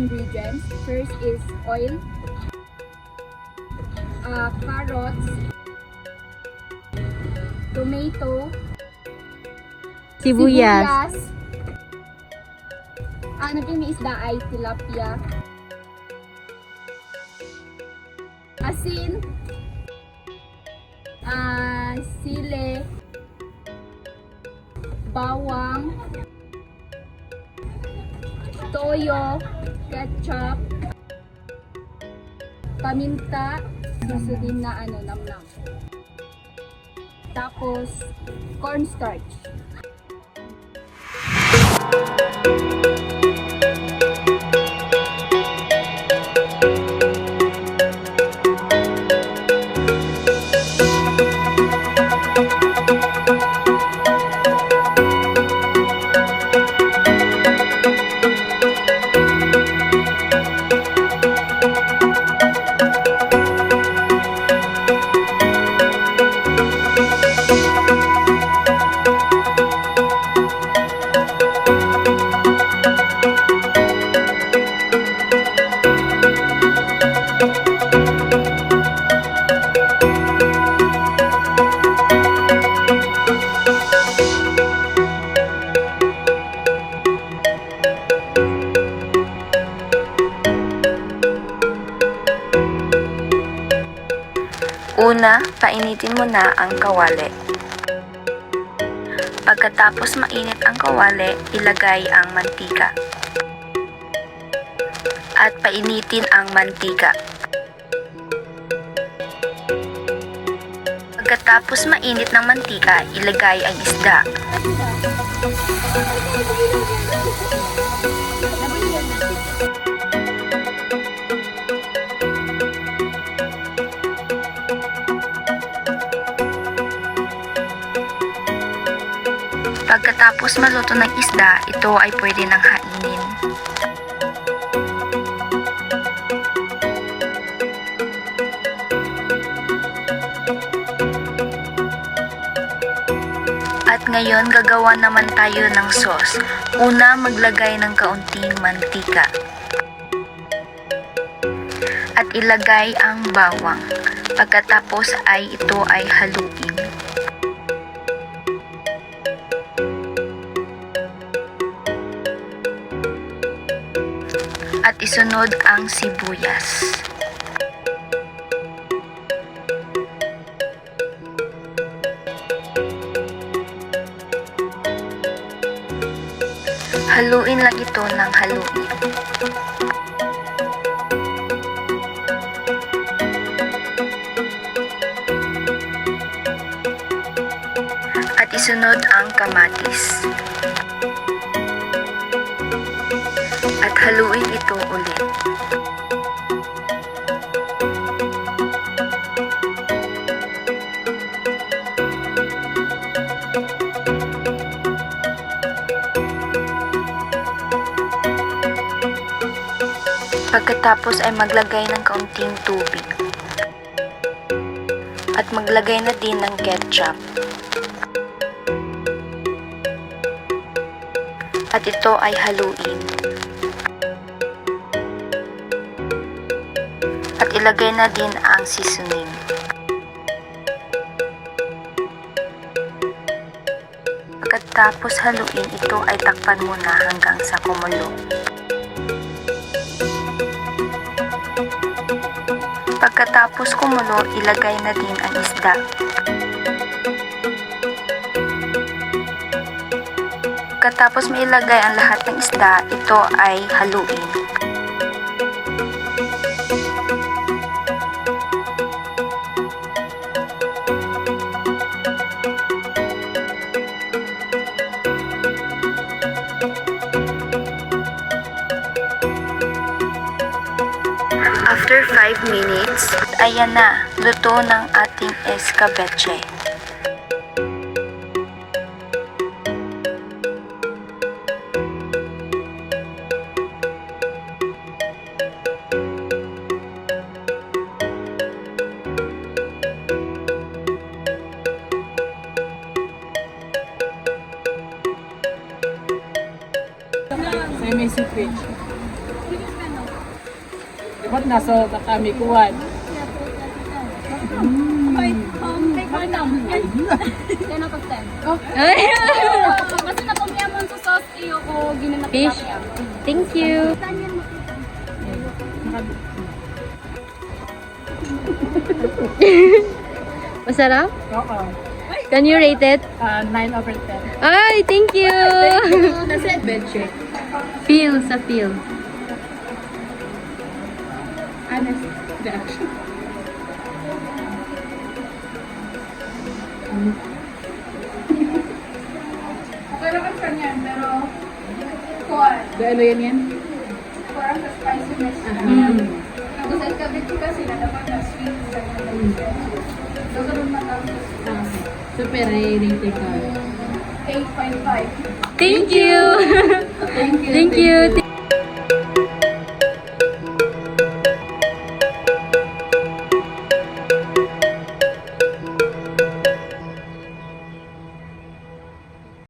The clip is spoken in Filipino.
ingredients. First is oil, uh, carrots, tomato, Sibuyas. Ano po yung isda ay tilapia. Asin. ah sile. Bawang. Toyo. Ketchup. Paminta. Gusto din na ano, namnam. Tapos, cornstarch. Una, painitin mo na ang kawali. Pagkatapos mainit ang kawali, ilagay ang mantika. At painitin ang mantika. Pagkatapos mainit ng mantika, ilagay ang isda. Pagkatapos maluto ng isda, ito ay pwede nang hainin. At ngayon gagawa naman tayo ng sauce. Una, maglagay ng kaunting mantika. At ilagay ang bawang. Pagkatapos ay ito ay haluin. Isunod ang sibuyas. Haluin lang ito ng haluin. At isunod ang kamatis. Ito ulit. Pagkatapos ay maglagay ng kaunting tubig. At maglagay na din ng ketchup. At ito ay haluin. At ilagay na din ang seasoning. Pagkatapos haluin, ito ay takpan muna hanggang sa kumulo. Pagkatapos kumulo, ilagay na din ang isda. Pagkatapos mailagay ang lahat ng isda, ito ay haluin. 5 minutes, ayan na, luto ng ating escabeche. May may secret. Ba't nasa kami kuwan? Ay, um, kay Kanam. Yan na pag 10. Oh. Ay! Kasi sa sauce iyo ko ginanap Fish. Thank you. Masarap? Oo. Can you rate it? Ah, 9 over 10. Ay, thank you! Nasa bed check. feel sa feel. Honest reaction. Pero ang kanya, pero kuwan. ano yan yan? Parang sa spiciness. Tapos ang kabit kasi na naman na sweet sa kanya. So, ganun matapos. Super rating ko. 8.5. Thank you! Thank you. Thank you!